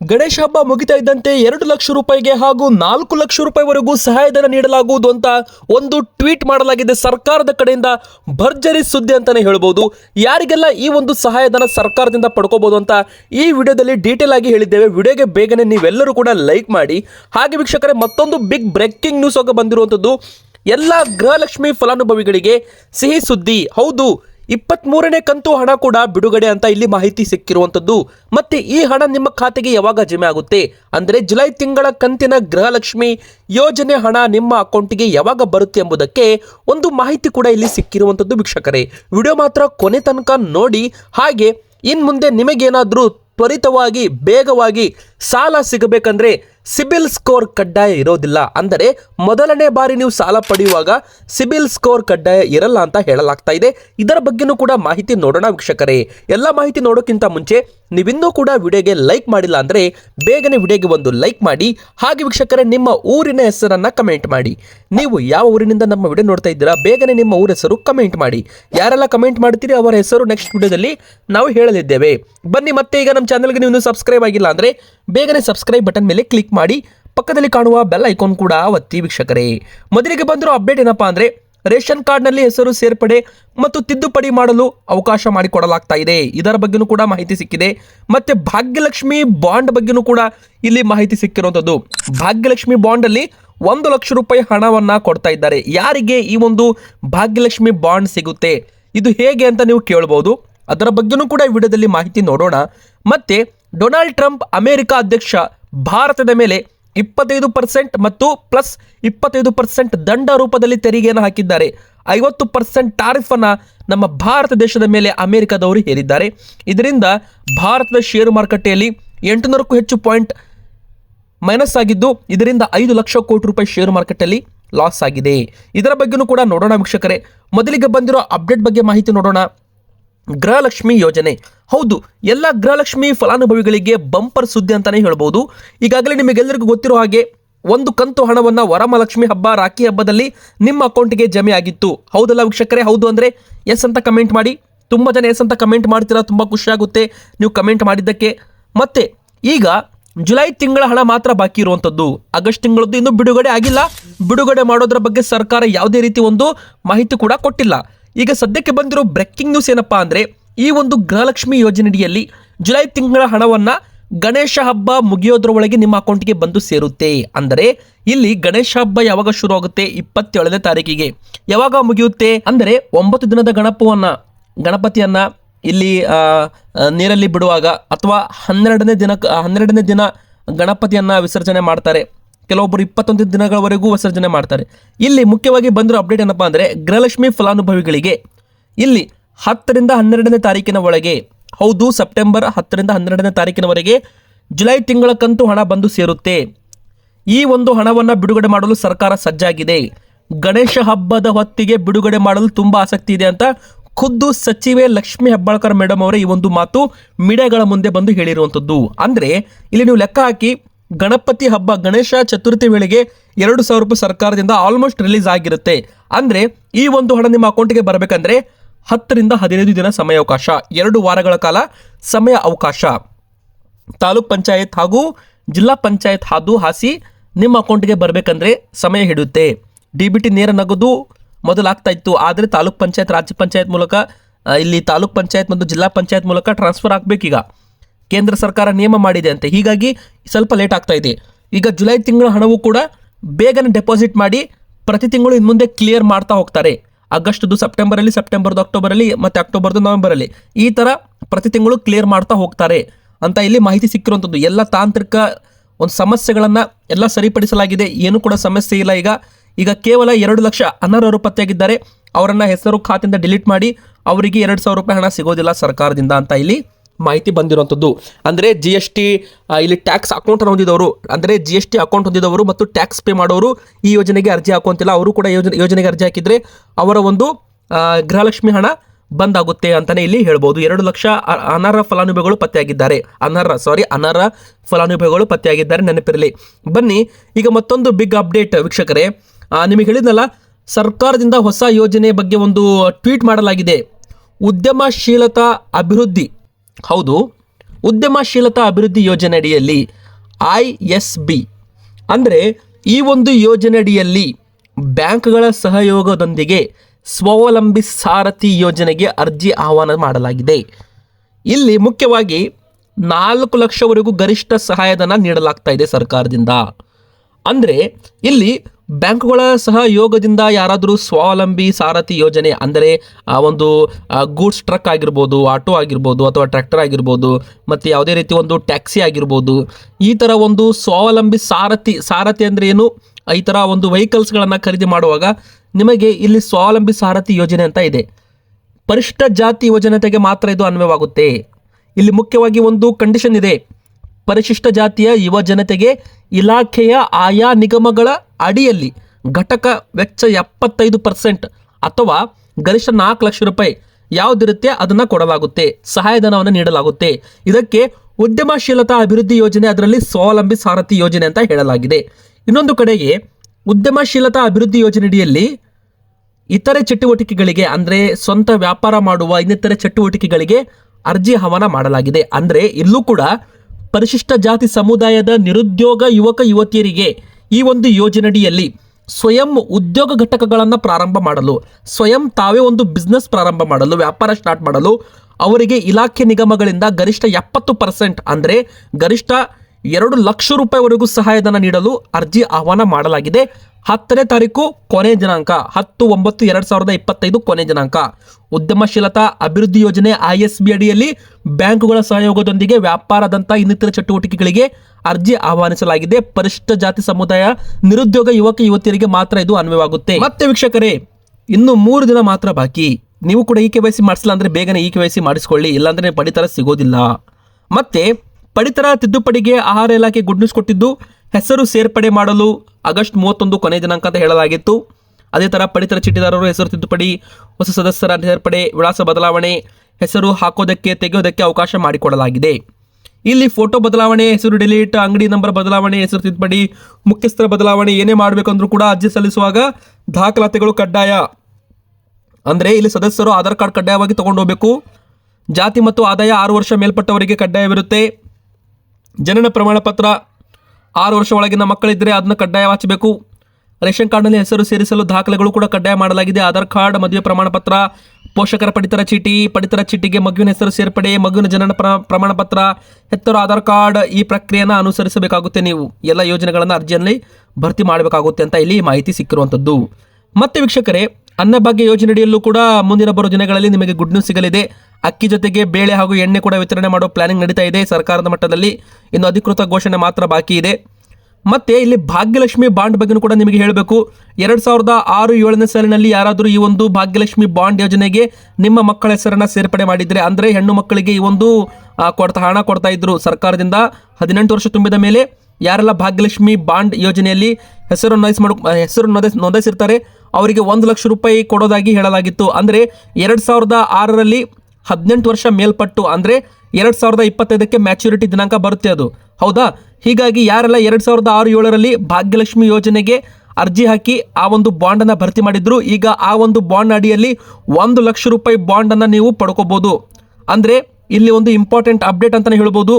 ಗಣೇಶ ಹಬ್ಬ ಮುಗಿತಾ ಇದ್ದಂತೆ ಎರಡು ಲಕ್ಷ ರೂಪಾಯಿಗೆ ಹಾಗೂ ನಾಲ್ಕು ಲಕ್ಷ ರೂಪಾಯಿವರೆಗೂ ಸಹಾಯಧನ ನೀಡಲಾಗುವುದು ಅಂತ ಒಂದು ಟ್ವೀಟ್ ಮಾಡಲಾಗಿದೆ ಸರ್ಕಾರದ ಕಡೆಯಿಂದ. ಭರ್ಜರಿ ಸುದ್ದಿ ಅಂತಾನೆ ಹೇಳ್ಬೋದು. ಯಾರಿಗೆಲ್ಲ ಈ ಒಂದು ಸಹಾಯಧನ ಸರ್ಕಾರದಿಂದ ಪಡ್ಕೋಬಹುದು ಅಂತ ಈ ವಿಡಿಯೋದಲ್ಲಿ ಡೀಟೇಲ್ ಆಗಿ ಹೇಳಿದ್ದೇವೆ. ವಿಡಿಯೋಗೆ ಬೇಗನೆ ನೀವೆಲ್ಲರೂ ಕೂಡ ಲೈಕ್ ಮಾಡಿ. ಹಾಗೆ ವೀಕ್ಷಕರೇ, ಮತ್ತೊಂದು ಬಿಗ್ ಬ್ರೇಕಿಂಗ್ ನ್ಯೂಸ್ ಆಗ ಬಂದಿರುವಂಥದ್ದು, ಎಲ್ಲ ಗೃಹಲಕ್ಷ್ಮಿ ಫಲಾನುಭವಿಗಳಿಗೆ ಸಿಹಿ ಸುದ್ದಿ. ಹೌದು ಇಪ್ಪತ್ಮೂರನೇ ಕಂತು ಹಣ ಕೂಡ ಬಿಡುಗಡೆ ಅಂತ ಇಲ್ಲಿ ಮಾಹಿತಿ ಸಿಕ್ಕಿರುವಂಥದ್ದು ಮತ್ತೆ ಈ ಹಣ ನಿಮ್ಮ ಖಾತೆಗೆ ಯಾವಾಗ ಜಮೆ ಆಗುತ್ತೆ? ಅಂದರೆ ಜುಲೈ ತಿಂಗಳ ಕಂತಿನ ಗೃಹಲಕ್ಷ್ಮಿ ಯೋಜನೆ ಹಣ ನಿಮ್ಮ ಅಕೌಂಟಿಗೆ ಯಾವಾಗ ಬರುತ್ತೆ ಎಂಬುದಕ್ಕೆ ಒಂದು ಮಾಹಿತಿ ಕೂಡ ಇಲ್ಲಿ ಸಿಕ್ಕಿರುವಂಥದ್ದು ವೀಕ್ಷಕರೇ. ವಿಡಿಯೋ ಮಾತ್ರ ಕೊನೆ ತನಕ ನೋಡಿ. ಹಾಗೆ ಇನ್ ಮುಂದೆ ನಿಮಗೇನಾದರೂ ತ್ವರಿತವಾಗಿ, ಬೇಗವಾಗಿ ಸಾಲ ಸಿಗಬೇಕಂದ್ರೆ ಸಿಬಿಲ್ ಸ್ಕೋರ್ ಕಡ್ಡಾಯ ಇರೋದಿಲ್ಲ ಅಂದರೆ ಮೊದಲನೇ ಬಾರಿ ನೀವು ಸಾಲ ಪಡೆಯುವಾಗ ಸಿಬಿಲ್ ಸ್ಕೋರ್ ಕಡ್ಡಾಯ ಇರಲ್ಲ ಅಂತ ಹೇಳಲಾಗ್ತಾ ಇದೆ. ಇದರ ಬಗ್ಗೆನೂ ಕೂಡ ಮಾಹಿತಿ ನೋಡೋಣ ವೀಕ್ಷಕರೇ. ಎಲ್ಲ ಮಾಹಿತಿ ನೋಡೋಕ್ಕಿಂತ ಮುಂಚೆ ನೀವಿನ್ನೂ ಕೂಡ ವಿಡಿಯೋಗೆ ಲೈಕ್ ಮಾಡಿಲ್ಲ ಅಂದರೆ ಬೇಗನೆ ವಿಡಿಯೋಗೆ ಒಂದು ಲೈಕ್ ಮಾಡಿ. ಹಾಗೆ ವೀಕ್ಷಕರೇ, ನಿಮ್ಮ ಊರಿನ ಹೆಸರನ್ನು ಕಮೆಂಟ್ ಮಾಡಿ. ನೀವು ಯಾವ ಊರಿನಿಂದ ನಮ್ಮ ವಿಡಿಯೋ ನೋಡ್ತಾ ಇದ್ದೀರಾ, ಬೇಗನೆ ನಿಮ್ಮ ಊರ ಹೆಸರು ಕಮೆಂಟ್ ಮಾಡಿ. ಯಾರೆಲ್ಲ ಕಮೆಂಟ್ ಮಾಡ್ತೀರಿ ಅವರ ಹೆಸರು ನೆಕ್ಸ್ಟ್ ವಿಡಿಯೋದಲ್ಲಿ ನಾವು ಹೇಳಲಿದ್ದೇವೆ. ಬನ್ನಿ, ಮತ್ತೆ ಈಗ ನಮ್ಮ ಚಾನಲ್ಗೆ ನೀವು ಸಬ್ಸ್ಕ್ರೈಬ್ ಆಗಿಲ್ಲ ಅಂದರೆ ಬೇಗನೆ ಸಬ್ಸ್ಕ್ರೈಬ್ ಬಟನ್ ಮೇಲೆ ಕ್ಲಿಕ್ ಮಾಡಿ. ಪಕ್ಕದಲ್ಲಿ ಕಾಣುವ ಬೆಲ್ ಐಕಾನ್ ಕೂಡ ಒತ್ತಿ ವೀಕ್ಷಕರೇ. ಮೊದಲಿಗೆ ಬಂದಿರೋ ಅಪ್ಡೇಟ್ ಏನಪ್ಪಾ ಅಂದರೆ ರೇಷನ್ ಕಾರ್ಡ್ನಲ್ಲಿ ಹೆಸರು ಸೇರ್ಪಡೆ ಮತ್ತು ತಿದ್ದುಪಡಿ ಮಾಡಲು ಅವಕಾಶ ಮಾಡಿಕೊಡಲಾಗ್ತಾ ಇದೆ. ಇದರ ಬಗ್ಗೆನೂ ಕೂಡ ಮಾಹಿತಿ ಸಿಕ್ಕಿದೆ. ಮತ್ತೆ ಭಾಗ್ಯಲಕ್ಷ್ಮಿ ಬಾಂಡ್ ಬಗ್ಗೆನೂ ಕೂಡ ಇಲ್ಲಿ ಮಾಹಿತಿ ಸಿಕ್ಕಿರುವಂಥದ್ದು ಭಾಗ್ಯಲಕ್ಷ್ಮಿ ಬಾಂಡಲ್ಲಿ ಒಂದು ಲಕ್ಷ ರೂಪಾಯಿ ಹಣವನ್ನ ಕೊಡ್ತಾ ಇದ್ದಾರೆ. ಯಾರಿಗೆ ಈ ಒಂದು ಭಾಗ್ಯಲಕ್ಷ್ಮಿ ಬಾಂಡ್ ಸಿಗುತ್ತೆ? ಇದು ಹೇಗೆ ಅಂತ ನೀವು ಕೇಳಬಹುದು ಅದರ ಬಗ್ಗೆನೂ ಕೂಡ ವಿಡಿಯೋದಲ್ಲಿ ಮಾಹಿತಿ ನೋಡೋಣ. ಮತ್ತೆ ಡೊನಾಲ್ಡ್ ಟ್ರಂಪ್ ಅಮೆರಿಕ ಅಧ್ಯಕ್ಷ ಭಾರತದ ಮೇಲೆ ಇಪ್ಪತ್ತೈದು ಪರ್ಸೆಂಟ್ ಮತ್ತು ಪ್ಲಸ್ ಇಪ್ಪತ್ತೈದು ಪರ್ಸೆಂಟ್ ದಂಡ ರೂಪದಲ್ಲಿ ತೆರಿಗೆಯನ್ನು ಹಾಕಿದ್ದಾರೆ. ಐವತ್ತು ಪರ್ಸೆಂಟ್ ಟಾರಿಫನ್ನು ನಮ್ಮ ಭಾರತ ದೇಶದ ಮೇಲೆ ಅಮೆರಿಕದವರು ಹೇರಿದ್ದಾರೆ. ಇದರಿಂದ ಭಾರತದ ಷೇರು ಮಾರುಕಟ್ಟೆಯಲ್ಲಿ ಎಂಟುನೂರಕ್ಕೂ ಹೆಚ್ಚು ಪಾಯಿಂಟ್ ಮೈನಸ್ ಆಗಿದ್ದು, ಇದರಿಂದ ಐದು ಲಕ್ಷ ಕೋಟಿ ರೂಪಾಯಿ ಷೇರು ಮಾರುಕಟ್ಟೆಯಲ್ಲಿ ಲಾಸ್ ಆಗಿದೆ. ಇದರ ಬಗ್ಗೆನೂ ಕೂಡ ನೋಡೋಣ ವೀಕ್ಷಕರೇ. ಮೊದಲಿಗೆ ಬಂದಿರೋ ಅಪ್ಡೇಟ್ ಬಗ್ಗೆ ಮಾಹಿತಿ ನೋಡೋಣ. ಗೃಹಲಕ್ಷ್ಮಿ ಯೋಜನೆ. ಹೌದು, ಎಲ್ಲ ಗೃಹಲಕ್ಷ್ಮಿ ಫಲಾನುಭವಿಗಳಿಗೆ ಬಂಪರ್ ಸುದ್ದಿ ಅಂತಾನೆ ಹೇಳ್ಬೋದು. ಈಗಾಗಲೇ ನಿಮಗೆಲ್ಲರಿಗೂ ಗೊತ್ತಿರೋ ಹಾಗೆ ಒಂದು ಕಂತು ಹಣವನ್ನು ವರಮಹಾಲಕ್ಷ್ಮಿ ಹಬ್ಬ, ರಾಖಿ ಹಬ್ಬದಲ್ಲಿ ನಿಮ್ಮ ಅಕೌಂಟ್ಗೆ ಜಮೆ ಆಗಿತ್ತು. ಹೌದಲ್ಲ ವೀಕ್ಷಕರೇ? ಹೌದು ಅಂದರೆ ಎಸ್ ಅಂತ ಕಮೆಂಟ್ ಮಾಡಿ. ತುಂಬ ಜನ ಎಸ್ ಅಂತ ಕಮೆಂಟ್ ಮಾಡ್ತೀರಾ, ತುಂಬ ಖುಷಿಯಾಗುತ್ತೆ ನೀವು ಕಮೆಂಟ್ ಮಾಡಿದ್ದಕ್ಕೆ. ಮತ್ತೆ, ಈಗ ಜುಲೈ ತಿಂಗಳ ಹಣ ಮಾತ್ರ ಬಾಕಿ ಇರುವಂಥದ್ದು ಆಗಸ್ಟ್ ತಿಂಗಳದ್ದು ಇನ್ನೂ ಬಿಡುಗಡೆ ಆಗಿಲ್ಲ. ಬಿಡುಗಡೆ ಮಾಡೋದ್ರ ಬಗ್ಗೆ ಸರ್ಕಾರ ಯಾವುದೇ ರೀತಿ ಒಂದು ಮಾಹಿತಿ ಕೂಡ ಕೊಟ್ಟಿಲ್ಲ. ಈಗ ಸದ್ಯಕ್ಕೆ ಬಂದಿರೋ ಬ್ರೇಕಿಂಗ್ ನ್ಯೂಸ್ ಏನಪ್ಪಾ ಅಂದ್ರೆ ಈ ಒಂದು ಗೃಹಲಕ್ಷ್ಮಿ ಯೋಜನೆಯಡಿಯಲ್ಲಿ ಜುಲೈ ತಿಂಗಳ ಹಣವನ್ನು ಗಣೇಶ ಹಬ್ಬ ಮುಗಿಯೋದ್ರ ಒಳಗೆ ನಿಮ್ಮ ಅಕೌಂಟ್ಗೆ ಬಂದು ಸೇರುತ್ತೆ. ಅಂದರೆ ಇಲ್ಲಿ ಗಣೇಶ ಹಬ್ಬ ಯಾವಾಗ ಶುರು ಆಗುತ್ತೆ ಇಪ್ಪತ್ತೇಳನೇ ತಾರೀಕಿಗೆ. ಯಾವಾಗ ಮುಗಿಯುತ್ತೆ? ಅಂದರೆ ಒಂಬತ್ತು ದಿನದ ಗಣಪವನ್ನು, ಗಣಪತಿಯನ್ನ ಇಲ್ಲಿ ನೀರಲ್ಲಿ ಬಿಡುವಾಗ ಅಥವಾ ಹನ್ನೆರಡನೇ ದಿನ ಹನ್ನೆರಡನೇ ದಿನ ಗಣಪತಿಯನ್ನ ವಿಸರ್ಜನೆ ಮಾಡ್ತಾರೆ. ಕೆಲವೊಬ್ಬರು ಇಪ್ಪತ್ತೊಂದು ದಿನಗಳವರೆಗೂ ವಿಸರ್ಜನೆ ಮಾಡ್ತಾರೆ. ಇಲ್ಲಿ ಮುಖ್ಯವಾಗಿ ಬಂದಿರೋ ಅಪ್ಡೇಟ್ ಏನಪ್ಪಾ ಅಂದರೆ ಗೃಹಲಕ್ಷ್ಮಿ ಫಲಾನುಭವಿಗಳಿಗೆ ಇಲ್ಲಿ ಹತ್ತರಿಂದ ಹನ್ನೆರಡನೇ ತಾರೀಕಿನ ಒಳಗೆ, ಹೌದು, ಸೆಪ್ಟೆಂಬರ್ ಹತ್ತರಿಂದ ಹನ್ನೆರಡನೇ ತಾರೀಕಿನವರೆಗೆ ಜುಲೈ ತಿಂಗಳ ಕಂತು ಹಣ ಬಂದು ಸೇರುತ್ತೆ. ಈ ಒಂದು ಹಣವನ್ನು ಬಿಡುಗಡೆ ಮಾಡಲು ಸರ್ಕಾರ ಸಜ್ಜಾಗಿದೆ. ಗಣೇಶ ಹಬ್ಬದ ಹೊತ್ತಿಗೆ ಬಿಡುಗಡೆ ಮಾಡಲು ತುಂಬ ಆಸಕ್ತಿ ಇದೆ ಅಂತ ಖುದ್ದು ಸಚಿವೆ ಲಕ್ಷ್ಮಿ ಹೆಬ್ಬಾಳ್ಕರ್ ಮೇಡಮ್ ಅವರೇ ಈ ಒಂದು ಮಾತು ಮೀಡಿಯಾಗಳ ಮುಂದೆ ಬಂದು ಹೇಳಿರುವಂಥದ್ದು. ಅಂದರೆ, ಇಲ್ಲಿ ನೀವು ಲೆಕ್ಕ ಹಾಕಿ, ಗಣಪತಿ ಹಬ್ಬ, ಗಣೇಶ ಚತುರ್ಥಿ ವೇಳೆಗೆ ಎರಡು ಸಾವಿರ ರೂಪಾಯಿ ಸರ್ಕಾರದಿಂದ ಆಲ್ಮೋಸ್ಟ್ ರಿಲೀಸ್ ಆಗಿರುತ್ತೆ. ಅಂದರೆ, ಈ ಒಂದು ಹಣ ನಿಮ್ಮ ಅಕೌಂಟಿಗೆ ಬರಬೇಕಂದ್ರೆ ಹತ್ತರಿಂದ ಹದಿನೈದು ದಿನ ಸಮಯಾವಕಾಶ, ಎರಡು ವಾರಗಳ ಕಾಲ ಸಮಯ ಅವಕಾಶ ತಾಲೂಕ್ ಪಂಚಾಯತ್ ಹಾಗೂ ಜಿಲ್ಲಾ ಪಂಚಾಯತ್ ಹಾದು ಹಾಸಿ ನಿಮ್ಮ ಅಕೌಂಟ್ಗೆ ಬರಬೇಕಂದ್ರೆ ಸಮಯ ಹಿಡಿಯುತ್ತೆ. ಡಿ ಬಿ ಟಿ ನೇರ ನಗದು ಮೊದಲಾಗ್ತಾ ಇತ್ತು, ಆದರೆ ತಾಲೂಕ್ ಪಂಚಾಯತ್, ರಾಜ್ಯ ಪಂಚಾಯತ್ ಮೂಲಕ ಇಲ್ಲಿ ತಾಲೂಕ್ ಪಂಚಾಯತ್ ಮತ್ತು ಜಿಲ್ಲಾ ಪಂಚಾಯತ್ ಮೂಲಕ ಟ್ರಾನ್ಸ್ಫರ್ ಆಗಬೇಕೀಗ. ಕೇಂದ್ರ ಸರ್ಕಾರ ನಿಯಮ ಮಾಡಿದೆ ಅಂತೆ, ಹೀಗಾಗಿ ಸ್ವಲ್ಪ ಲೇಟ್ ಆಗ್ತಾ ಇದೆ. ಈಗ ಜುಲೈ ತಿಂಗಳ ಹಣವು ಕೂಡ ಬೇಗನೆ ಡೆಪಾಸಿಟ್ ಮಾಡಿ ಪ್ರತಿ ತಿಂಗಳು ಇನ್ನು ಮುಂದೆ ಕ್ಲಿಯರ್ ಮಾಡ್ತಾ ಹೋಗ್ತಾರೆ. ಆಗಸ್ಟ್ದು ಸೆಪ್ಟೆಂಬರಲ್ಲಿ ಸೆಪ್ಟೆಂಬರ್ದು ಅಕ್ಟೋಬರಲ್ಲಿ ಮತ್ತು ಅಕ್ಟೋಬರ್ದು ನವೆಂಬರಲ್ಲಿ ಈ ಥರ ಪ್ರತಿ ತಿಂಗಳು ಕ್ಲಿಯರ್ ಮಾಡ್ತಾ ಹೋಗ್ತಾರೆ ಅಂತ ಇಲ್ಲಿ ಮಾಹಿತಿ ಸಿಕ್ಕಿರುವಂಥದ್ದು ಎಲ್ಲ ತಾಂತ್ರಿಕ ಒಂದು ಸಮಸ್ಯೆಗಳನ್ನು ಎಲ್ಲ ಸರಿಪಡಿಸಲಾಗಿದೆ. ಏನು ಕೂಡ ಸಮಸ್ಯೆ ಇಲ್ಲ ಈಗ. ಈಗ ಕೇವಲ ಎರಡು ಲಕ್ಷ ಅನರ್ಹರು ಪತ್ತೆಯಾಗಿದ್ದಾರೆ. ಅವರನ್ನು ಹೆಸರು ಖಾತೆಯಿಂದ ಡಿಲೀಟ್ ಮಾಡಿ ಅವರಿಗೆ ಎರಡು ಸಾವಿರ ರೂಪಾಯಿ ಹಣ ಸಿಗೋದಿಲ್ಲ ಸರ್ಕಾರದಿಂದ ಅಂತ ಇಲ್ಲಿ ಮಾಹಿತಿ ಬಂದಿರುವಂಥದ್ದು. ಅಂದರೆ ಜಿ ಎಸ್ ಟಿ ಇಲ್ಲಿ ಟ್ಯಾಕ್ಸ್ ಅಕೌಂಟ್ ಹೊಂದಿದವರು, ಅಂದರೆ ಜಿ ಎಸ್ ಟಿ ಅಕೌಂಟ್ ಹೊಂದಿದವರು ಮತ್ತು ಟ್ಯಾಕ್ಸ್ ಪೇ ಮಾಡೋರು ಈ ಯೋಜನೆಗೆ ಅರ್ಜಿ ಹಾಕುವಂತಿಲ್ಲ. ಅವರು ಕೂಡ ಯೋಜನೆ, ಯೋಜನೆಗೆ ಅರ್ಜಿ ಹಾಕಿದರೆ ಅವರ ಒಂದು ಗೃಹಲಕ್ಷ್ಮಿ ಹಣ ಬಂದಾಗುತ್ತೆ ಅಂತಲೇ ಇಲ್ಲಿ ಹೇಳ್ಬೋದು. ಎರಡು ಲಕ್ಷ ಅನರ್ಹ ಫಲಾನುಭವಿಗಳು ಪತ್ತೆಯಾಗಿದ್ದಾರೆ. ಅನರ್ಹ ಸಾರಿ ಅನರ್ಹ ಫಲಾನುಭವಿಗಳು ಪತ್ತೆಯಾಗಿದ್ದಾರೆ ನೆನಪಿರಲಿ. ಬನ್ನಿ, ಈಗ ಮತ್ತೊಂದು ಬಿಗ್ ಅಪ್ಡೇಟ್ ವೀಕ್ಷಕರೇ. ನಿಮಗೆ ಹೇಳಿದ್ನಲ್ಲ, ಸರ್ಕಾರದಿಂದ ಹೊಸ ಯೋಜನೆ ಬಗ್ಗೆ ಒಂದು ಟ್ವೀಟ್ ಮಾಡಲಾಗಿದೆ. ಉದ್ಯಮಶೀಲತಾ ಅಭಿವೃದ್ಧಿ. ಹೌದು. ಉದ್ಯಮಶೀಲತಾ ಅಭಿವೃದ್ಧಿ ಯೋಜನೆ ಅಡಿಯಲ್ಲಿ ಐ ಎಸ್ ಬಿ, ಅಂದರೆ ಈ ಒಂದು ಯೋಜನೆ ಅಡಿಯಲ್ಲಿ ಬ್ಯಾಂಕ್ಗಳ ಸಹಯೋಗದೊಂದಿಗೆ ಸ್ವಾವಲಂಬಿ ಸಾರಥಿ ಯೋಜನೆಗೆ ಅರ್ಜಿ ಆಹ್ವಾನ ಮಾಡಲಾಗಿದೆ. ಇಲ್ಲಿ ಮುಖ್ಯವಾಗಿ ನಾಲ್ಕು ಲಕ್ಷವರೆಗೂ ಗರಿಷ್ಠ ಸಹಾಯಧನ ನೀಡಲಾಗ್ತಾ ಇದೆ ಸರ್ಕಾರದಿಂದ. ಅಂದರೆ ಇಲ್ಲಿ ಬ್ಯಾಂಕ್ಗಳ ಸಹ ಯೋಗದಿಂದ ಯಾರಾದರೂ ಸ್ವಾವಲಂಬಿ ಸಾರಥಿ ಯೋಜನೆ ಅಂದರೆ, ಆ ಒಂದು ಗೂಡ್ಸ್ ಟ್ರಕ್ ಆಗಿರ್ಬೋದು, ಆಟೋ ಆಗಿರ್ಬೋದು ಅಥವಾ ಟ್ರ್ಯಾಕ್ಟರ್ ಆಗಿರ್ಬೋದು, ಮತ್ತು ಯಾವುದೇ ರೀತಿ ಒಂದು ಟ್ಯಾಕ್ಸಿ ಆಗಿರ್ಬೋದು, ಈ ಥರ ಒಂದು ಸ್ವಾವಲಂಬಿ ಸಾರಥಿ ಸಾರಥಿ ಅಂದರೆ ಏನು? ಈ ಥರ ಒಂದು ವೆಹಿಕಲ್ಸ್ಗಳನ್ನು ಖರೀದಿ ಮಾಡುವಾಗ ನಿಮಗೆ ಇಲ್ಲಿ ಸ್ವಾವಲಂಬಿ ಸಾರಥಿ ಯೋಜನೆ ಅಂತ ಇದೆ. ಪರಿಶಿಷ್ಟ ಜಾತಿ ಯುವಜನತೆಗೆ ಮಾತ್ರ ಇದು ಅನ್ವಯವಾಗುತ್ತೆ. ಇಲ್ಲಿ ಮುಖ್ಯವಾಗಿ ಒಂದು ಕಂಡೀಷನ್ ಇದೆ. ಪರಿಶಿಷ್ಟ ಜಾತಿಯ ಯುವ ಜನತೆಗೆ ಇಲಾಖೆಯ ಆಯಾ ನಿಗಮಗಳ ಅಡಿಯಲ್ಲಿ ಘಟಕ ವೆಚ್ಚ ಎಪ್ಪತ್ತೈದು ಪರ್ಸೆಂಟ್ ಅಥವಾ ಗರಿಷ್ಠ ನಾಲ್ಕು ಲಕ್ಷ ರೂಪಾಯಿ ಯಾವುದಿರುತ್ತೆ ಅದನ್ನು ಕೊಡಲಾಗುತ್ತೆ, ಸಹಾಯಧನವನ್ನು ನೀಡಲಾಗುತ್ತೆ. ಇದಕ್ಕೆ ಉದ್ಯಮಶೀಲತಾ ಅಭಿವೃದ್ಧಿ ಯೋಜನೆ, ಅದರಲ್ಲಿ ಸ್ವಾವಲಂಬಿ ಸಾರಥಿ ಯೋಜನೆ ಅಂತ ಹೇಳಲಾಗಿದೆ. ಇನ್ನೊಂದು ಕಡೆಗೆ ಉದ್ಯಮಶೀಲತಾ ಅಭಿವೃದ್ಧಿ ಯೋಜನೆಯಡಿಯಲ್ಲಿ ಇತರೆ ಚಟುವಟಿಕೆಗಳಿಗೆ, ಅಂದರೆ ಸ್ವಂತ ವ್ಯಾಪಾರ ಮಾಡುವ ಇನ್ನಿತರೆ ಚಟುವಟಿಕೆಗಳಿಗೆ ಅರ್ಜಿ ಆಹ್ವಾನ ಮಾಡಲಾಗಿದೆ. ಅಂದರೆ ಇಲ್ಲೂ ಕೂಡ ಪರಿಶಿಷ್ಟ ಜಾತಿ ಸಮುದಾಯದ ನಿರುದ್ಯೋಗ ಯುವಕ ಯುವತಿಯರಿಗೆ ಈ ಒಂದು ಯೋಜನೆಯಡಿಯಲ್ಲಿ ಸ್ವಯಂ ಉದ್ಯೋಗ ಘಟಕಗಳನ್ನು ಪ್ರಾರಂಭ ಮಾಡಲು, ಸ್ವಯಂ ತಾವೇ ಒಂದು ಬಿಸ್ನೆಸ್ ಪ್ರಾರಂಭ ಮಾಡಲು, ವ್ಯಾಪಾರ ಸ್ಟಾರ್ಟ್ ಮಾಡಲು ಅವರಿಗೆ ಇಲಾಖೆ ನಿಗಮಗಳಿಂದ ಗರಿಷ್ಠ ಎಪ್ಪತ್ತು ಪರ್ಸೆಂಟ್ ಅಂದರೆ ಗರಿಷ್ಠ ಎರಡು ಲಕ್ಷ ರೂಪಾಯಿವರೆಗೂ ಸಹಾಯಧನ ನೀಡಲು ಅರ್ಜಿ ಆಹ್ವಾನ ಮಾಡಲಾಗಿದೆ. ಹತ್ತನೇ ತಾರೀಕು ಕೊನೆ ದಿನಾಂಕ, ಹತ್ತು ಒಂಬತ್ತು ಎರಡು ಸಾವಿರದ ಇಪ್ಪತ್ತೈದು ಕೊನೆ ದಿನಾಂಕ. ಉದ್ಯಮಶೀಲತಾ ಅಭಿವೃದ್ಧಿ ಯೋಜನೆ ಐ ಎಸ್ ಬಿ ಅಡಿಯಲ್ಲಿ ಬ್ಯಾಂಕುಗಳ ಸಹಯೋಗದೊಂದಿಗೆ ವ್ಯಾಪಾರದಂಥ ಇನ್ನಿತರ ಚಟುವಟಿಕೆಗಳಿಗೆ ಅರ್ಜಿ ಆಹ್ವಾನಿಸಲಾಗಿದೆ. ಪರಿಶಿಷ್ಟ ಜಾತಿ ಸಮುದಾಯ ನಿರುದ್ಯೋಗ ಯುವಕ ಯುವತಿಯರಿಗೆ ಮಾತ್ರ ಇದು ಅನ್ವಯವಾಗುತ್ತೆ. ಮತ್ತೆ ವೀಕ್ಷಕರೇ, ಇನ್ನು ಮೂರು ದಿನ ಮಾತ್ರ ಬಾಕಿ. ನೀವು ಕೂಡ ಈ ಕೆ ವೈ ಸಿ ಮಾಡಿಸಿಲ್ಲ ಅಂದರೆ ಬೇಗನೆ ಈ ಕೆ ವೈ ಸಿ ಮಾಡಿಸ್ಕೊಳ್ಳಿ. ಇಲ್ಲಾಂದರೆ ಪಡಿತರ ಸಿಗೋದಿಲ್ಲ. ಮತ್ತೆ, ಪಡಿತರ ತಿದ್ದುಪಡಿಗೆ ಆಹಾರ ಇಲಾಖೆ ಗುಡ್ ನ್ಯೂಸ್ ಕೊಟ್ಟಿದ್ದು, ಹೆಸರು ಸೇರ್ಪಡೆ ಮಾಡಲು ಆಗಸ್ಟ್ ಮೂವತ್ತೊಂದು ಕೊನೆ ದಿನಾಂಕ ಅಂತ ಹೇಳಲಾಗಿತ್ತು. ಅದೇ ಥರ ಪಡಿತರ ಚೀಟಿದಾರರು ಹೆಸರು ತಿದ್ದುಪಡಿ, ಹೊಸ ಸದಸ್ಯರ ಸೇರ್ಪಡೆ, ವಿಳಾಸ ಬದಲಾವಣೆ, ಹೆಸರು ಹಾಕೋದಕ್ಕೆ, ತೆಗೆಯೋದಕ್ಕೆ ಅವಕಾಶ ಮಾಡಿಕೊಡಲಾಗಿದೆ. ಇಲ್ಲಿ ಫೋಟೋ ಬದಲಾವಣೆ ಹೆಸರು ಡಿಲೀಟ್ ಅಂಗಡಿ ನಂಬರ್ ಬದಲಾವಣೆ ಹೆಸರು ತಿದ್ದುಪಡಿ, ಮುಖ್ಯಸ್ಥರ ಬದಲಾವಣೆ ಏನೇ ಮಾಡಬೇಕಂದ್ರೂ ಕೂಡ ಅರ್ಜಿ ಸಲ್ಲಿಸುವಾಗ ದಾಖಲಾತಿಗಳು ಕಡ್ಡಾಯ. ಅಂದರೆ ಇಲ್ಲಿ ಸದಸ್ಯರು ಆಧಾರ್ ಕಾರ್ಡ್ ಕಡ್ಡಾಯವಾಗಿ ತಗೊಂಡು ಹೋಗಬೇಕು. ಜಾತಿ ಮತ್ತು ಆದಾಯ ಆರು ವರ್ಷ ಮೇಲ್ಪಟ್ಟವರಿಗೆ ಕಡ್ಡಾಯವಿರುತ್ತೆ. ಜನನ ಪ್ರಮಾಣ ಪತ್ರ, ಆರು ವರ್ಷ ಒಳಗಿನ ಮಕ್ಕಳಿದ್ದರೆ ಅದನ್ನು ಕಡ್ಡಾಯ ಹಚ್ಚಬೇಕು ರೇಷನ್ ಕಾರ್ಡ್ನಲ್ಲಿ ಹೆಸರು ಸೇರಿಸಲು ದಾಖಲೆಗಳು ಕೂಡ ಕಡ್ಡಾಯ ಮಾಡಲಾಗಿದೆ. ಆಧಾರ್ ಕಾರ್ಡ್, ಮದುವೆ ಪ್ರಮಾಣ ಪತ್ರ ಪೋಷಕರ ಪಡಿತರ ಚೀಟಿ, ಪಡಿತರ ಚೀಟಿಗೆ ಮಗುವಿನ ಹೆಸರು ಸೇರ್ಪಡೆ, ಮಗುವಿನ ಜನನ ಪ್ರ ಪ್ರಮಾಣ ಪತ್ರ ಹೆತ್ತರು ಆಧಾರ್ ಕಾರ್ಡ್ ಈ ಪ್ರಕ್ರಿಯೆಯನ್ನು ಅನುಸರಿಸಬೇಕಾಗುತ್ತೆ ನೀವು. ಎಲ್ಲ ಯೋಜನೆಗಳನ್ನು ಅರ್ಜಿಯಲ್ಲಿ ಭರ್ತಿ ಮಾಡಬೇಕಾಗುತ್ತೆ ಅಂತ ಇಲ್ಲಿ ಮಾಹಿತಿ ಸಿಕ್ಕಿರುವಂಥದ್ದು. ಮತ್ತೆ ವೀಕ್ಷಕರೇ, ಅನ್ನಭಾಗ್ಯ ಯೋಜನೆಯಡಿಯಲ್ಲೂ ಕೂಡ ಮುಂದಿನ ಬರುವ ದಿನಗಳಲ್ಲಿ ನಿಮಗೆ ಗುಡ್ ನ್ಯೂಸ್ ಸಿಗಲಿದೆ. ಅಕ್ಕಿ ಜೊತೆಗೆ ಬೇಳೆ ಹಾಗೂ ಎಣ್ಣೆ ಕೂಡ ವಿತರಣೆ ಮಾಡೋ ಪ್ಲಾನಿಂಗ್ ನಡೀತಾ ಇದೆ. ಸರ್ಕಾರದ ಮಟ್ಟದಲ್ಲಿ ಇನ್ನು ಅಧಿಕೃತ ಘೋಷಣೆ ಮಾತ್ರ ಬಾಕಿ ಇದೆ. ಮತ್ತೆ ಇಲ್ಲಿ ಭಾಗ್ಯಲಕ್ಷ್ಮಿ ಬಾಂಡ್ ಬಗ್ಗೆನೂ ಕೂಡ ನಿಮಗೆ ಹೇಳಬೇಕು. ಎರಡು ಸಾವಿರದ ಆರು ಏಳನೇ ಸಾಲಿನಲ್ಲಿ ಯಾರಾದರೂ ಈ ಒಂದು ಭಾಗ್ಯಲಕ್ಷ್ಮಿ ಬಾಂಡ್ ಯೋಜನೆಗೆ ನಿಮ್ಮ ಮಕ್ಕಳ ಹೆಸರನ್ನ ಸೇರ್ಪಡೆ ಮಾಡಿದ್ರೆ, ಅಂದರೆ ಹೆಣ್ಣು ಮಕ್ಕಳಿಗೆ ಈ ಒಂದು ಕೊಡ್ತಾ, ಹಣ ಕೊಡ್ತಾ ಇದ್ರು ಸರ್ಕಾರದಿಂದ, ಹದಿನೆಂಟು ವರ್ಷ ತುಂಬಿದ ಮೇಲೆ ಯಾರೆಲ್ಲ ಭಾಗ್ಯಲಕ್ಷ್ಮಿ ಬಾಂಡ್ ಯೋಜನೆಯಲ್ಲಿ ಹೆಸರು ನೋಯ್ಸ್ ಮಾಡ ಹೆಸರು ನೋಂದ ನೋಂದಾಯಿಸಿರ್ತಾರೆ, ಅವರಿಗೆ ಒಂದು ಲಕ್ಷ ರೂಪಾಯಿ ಕೊಡೋದಾಗಿ ಹೇಳಲಾಗಿತ್ತು. ಅಂದರೆ ಎರಡು ಸಾವಿರದ ಆರರಲ್ಲಿ ಹದಿನೆಂಟು ವರ್ಷ ಮೇಲ್ಪಟ್ಟು ಅಂದರೆ ಎರಡು ಸಾವಿರದ ಇಪ್ಪತ್ತೈದಕ್ಕೆ ಮ್ಯಾಚುರಿಟಿ ದಿನಾಂಕ ಬರುತ್ತೆ ಅದು. ಹೌದಾ? ಹೀಗಾಗಿ ಯಾರೆಲ್ಲ ಎರಡು ಸಾವಿರದ ಆರು ಏಳರಲ್ಲಿ ಭಾಗ್ಯಲಕ್ಷ್ಮಿ ಯೋಜನೆಗೆ ಅರ್ಜಿ ಹಾಕಿ ಆ ಒಂದು ಬಾಂಡನ್ನು ಭರ್ತಿ ಮಾಡಿದ್ರು, ಈಗ ಆ ಒಂದು ಬಾಂಡ್ ಅಡಿಯಲ್ಲಿ ಒಂದು ಲಕ್ಷ ರೂಪಾಯಿ ಬಾಂಡನ್ನು ನೀವು ಪಡ್ಕೋಬೋದು. ಅಂದರೆ ಇಲ್ಲಿ ಒಂದು ಇಂಪಾರ್ಟೆಂಟ್ ಅಪ್ಡೇಟ್ ಅಂತಲೇ ಹೇಳ್ಬೋದು.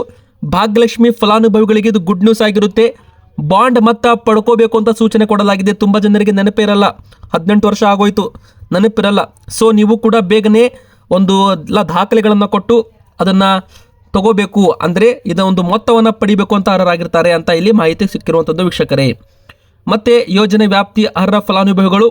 ಭಾಗ್ಯಲಕ್ಷ್ಮಿ ಫಲಾನುಭವಿಗಳಿಗೆ ಇದು ಗುಡ್ ನ್ಯೂಸ್ ಆಗಿರುತ್ತೆ. ಬಾಂಡ್ ಮತ್ತ ಪಡ್ಕೋಬೇಕು ಅಂತ ಸೂಚನೆ ಕೊಡಲಾಗಿದೆ. ತುಂಬ ಜನರಿಗೆ ನೆನಪಿರಲ್ಲ. ಹದಿನೆಂಟು ವರ್ಷ ಆಗೋಯ್ತು. ನೆನಪಿರಲ್ಲ. ಸೊ ನೀವು ಕೂಡ ಬೇಗನೆ ಒಂದು ಎಲ್ಲ ದಾಖಲೆಗಳನ್ನು ಕೊಟ್ಟು ಅದನ್ನು ತಗೋಬೇಕು. ಅಂದರೆ ಇದರ ಒಂದು ಮೊತ್ತವನ್ನು ಪಡಿಬೇಕು ಅಂತ ಅರ್ಹರಾಗಿರ್ತಾರೆ ಅಂತ ಇಲ್ಲಿ ಮಾಹಿತಿ ಸಿಕ್ಕಿರುವಂಥದ್ದು ವೀಕ್ಷಕರೇ. ಮತ್ತು ಯೋಜನೆ ವ್ಯಾಪ್ತಿ ಅರ್ಹ ಫಲಾನುಭವಿಗಳು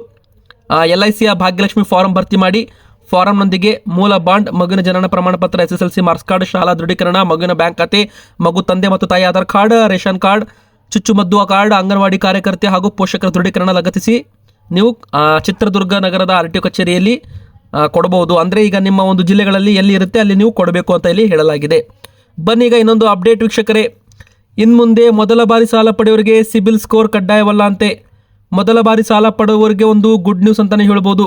ಎಲ್ ಐ ಸಿಯ ಭಾಗ್ಯಲಕ್ಷ್ಮಿ ಫಾರಂ ಭರ್ತಿ ಮಾಡಿ ಫಾರಂನೊಂದಿಗೆ ಮೂಲ ಬಾಂಡ್, ಮಗುವಿನ ಜನನ ಪ್ರಮಾಣ ಪತ್ರ S S L C marks card, ಶಾಲಾ ದೃಢೀಕರಣ, ಮಗುವಿನ ಬ್ಯಾಂಕ್ ಖಾತೆ, ಮಗು ತಂದೆ ಮತ್ತು ತಾಯಿ ಆಧಾರ್ ಕಾರ್ಡ್, ರೇಷನ್ ಕಾರ್ಡ್ ಚುಚ್ಚುಮದ್ದು ಕಾರ್ಡ್, ಅಂಗನವಾಡಿ ಕಾರ್ಯಕರ್ತೆ ಹಾಗೂ ಪೋಷಕರ ದೃಢೀಕರಣ ಲಗತ್ತಿಸಿ ನೀವು ಚಿತ್ರದುರ್ಗ ನಗರದ ಆರ್ ಟಿ ಕಚೇರಿಯಲ್ಲಿ ಕೊಡಬಹುದು. ಅಂದರೆ ಈಗ ನಿಮ್ಮ ಒಂದು ಜಿಲ್ಲೆಗಳಲ್ಲಿ ಎಲ್ಲಿ ಇರುತ್ತೆ ಅಲ್ಲಿ ನೀವು ಕೊಡಬೇಕು ಅಂತ ಇಲ್ಲಿ ಹೇಳಲಾಗಿದೆ. ಬನ್ನಿ ಈಗ ಇನ್ನೊಂದು ಅಪ್ಡೇಟ್ ವೀಕ್ಷಕರೇ. ಇನ್ನು ಮುಂದೆ ಮೊದಲ ಬಾರಿ ಸಾಲ ಪಡೆಯೋರಿಗೆ ಸಿಬಿಲ್ ಸ್ಕೋರ್ ಕಡ್ಡಾಯವಲ್ಲ ಅಂತೆ. ಮೊದಲ ಬಾರಿ ಸಾಲ ಪಡೆಯುವವರಿಗೆ ಒಂದು ಗುಡ್ ನ್ಯೂಸ್ ಅಂತಲೇ ಹೇಳ್ಬೋದು.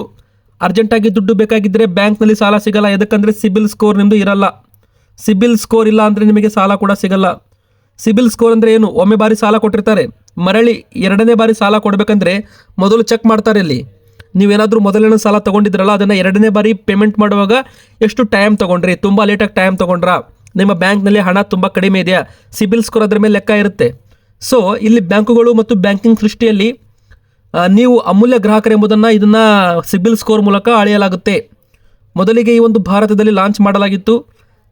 ಅರ್ಜೆಂಟಾಗಿ ದುಡ್ಡು ಬೇಕಾಗಿದ್ದರೆ ಬ್ಯಾಂಕ್ನಲ್ಲಿ ಸಾಲ ಸಿಗಲ್ಲ. ಯಾಕಂದರೆ ಸಿಬಿಲ್ ಸ್ಕೋರ್ ನಿಮ್ಮದು ಇರಲ್ಲ. ಸಿಬಿಲ್ ಸ್ಕೋರ್ ಇಲ್ಲ ಅಂದರೆ ನಿಮಗೆ ಸಾಲ ಕೂಡ ಸಿಗಲ್ಲ. ಸಿಬಿಲ್ ಸ್ಕೋರ್ ಅಂದರೆ ಏನು? ಒಮ್ಮೆ ಬಾರಿ ಸಾಲ ಕೊಟ್ಟಿರ್ತಾರೆ. ಮರಳಿ ಎರಡನೇ ಬಾರಿ ಸಾಲ ಕೊಡಬೇಕಂದ್ರೆ ಮೊದಲು ಚೆಕ್ ಮಾಡ್ತಾರೆ ಇಲ್ಲಿ. ನೀವೇನಾದರೂ ಮೊದಲನೇ ಸಾಲ ತೊಗೊಂಡಿದ್ರಲ್ಲ, ಅದನ್ನು ಎರಡನೇ ಬಾರಿ ಪೇಮೆಂಟ್ ಮಾಡುವಾಗ ಎಷ್ಟು ಟೈಮ್ ತೊಗೊಂಡ್ರಿ? ತುಂಬ ಲೇಟಾಗಿ ಟೈಮ್ ತೊಗೊಂಡ್ರಾ? ನಿಮ್ಮ ಬ್ಯಾಂಕ್ನಲ್ಲಿ ಹಣ ತುಂಬ ಕಡಿಮೆ ಇದೆಯಾ? ಸಿಬಿಲ್ ಸ್ಕೋರ್ ಅದರ ಮೇಲೆ ಲೆಕ್ಕ ಇರುತ್ತೆ. ಸೊ ಇಲ್ಲಿ ಬ್ಯಾಂಕುಗಳು ಮತ್ತು ಬ್ಯಾಂಕಿಂಗ್ ಸೃಷ್ಟಿಯಲ್ಲಿ ನೀವು ಅಮೂಲ್ಯ ಗ್ರಾಹಕರೆಂಬುದನ್ನು ಇದನ್ನು ಸಿಬಿಲ್ ಸ್ಕೋರ್ ಮೂಲಕ ಅಳೆಯಲಾಗುತ್ತೆ. ಮೊದಲಿಗೆ ಈ ಒಂದು ಭಾರತದಲ್ಲಿ ಲಾಂಚ್ ಮಾಡಲಾಗಿತ್ತು.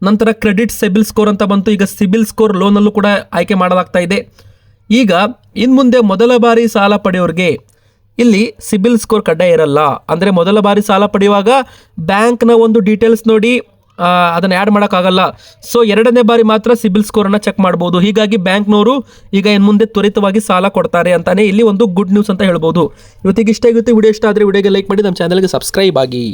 ನಂತರ ಕ್ರೆಡಿಟ್ ಸಿಬಿಲ್ ಸ್ಕೋರ್ ಅಂತ ಬಂತು. ಈಗ ಸಿಬಿಲ್ ಸ್ಕೋರ್ ಲೋನಲ್ಲೂ ಕೂಡ ಆಯ್ಕೆ ಮಾಡಲಾಗ್ತಾ ಇದೆ. ಈಗ ಇನ್ನು ಮುಂದೆ ಮೊದಲ ಬಾರಿ ಸಾಲ ಪಡೆಯೋರಿಗೆ ಇಲ್ಲಿ ಸಿಬಿಲ್ ಸ್ಕೋರ್ ಕಡ್ಡಾಯ ಇರಲ್ಲ. ಅಂದರೆ ಮೊದಲ ಬಾರಿ ಸಾಲ ಪಡೆಯುವಾಗ ಬ್ಯಾಂಕ್ನ ಒಂದು ಡೀಟೇಲ್ಸ್ ನೋಡಿ ಅದನ್ನು ಆ್ಯಡ್ ಮಾಡೋಕ್ಕಾಗಲ್ಲ. ಸೊ ಎರಡನೇ ಬಾರಿ ಮಾತ್ರ ಸಿಬಿಲ್ ಸ್ಕೋರನ್ನು ಚೆಕ್ ಮಾಡ್ಬೋದು. ಹೀಗಾಗಿ ಬ್ಯಾಂಕ್ನವರು ಈಗ ಇನ್ನು ಮುಂದೆ ತ್ವರಿತವಾಗಿ ಸಾಲ ಕೊಡ್ತಾರೆ ಅಂತಲೇ ಇಲ್ಲಿ ಒಂದು ಗುಡ್ ನ್ಯೂಸ್ ಅಂತ ಹೇಳ್ಬೋದು. ಇವತ್ತಿಗೆ ಇಷ್ಟ ಆಗುತ್ತೆ. ವಿಡಿಯೋ ಇಷ್ಟ ಆದರೆ ವಿಡಿಯೋಗೆ ಲೈಕ್ ಮಾಡಿ, ನಮ್ಮ ಚಾನಲ್ಗೆ ಸಬ್ಸ್ಕ್ರೈಬ್ ಆಗಿ.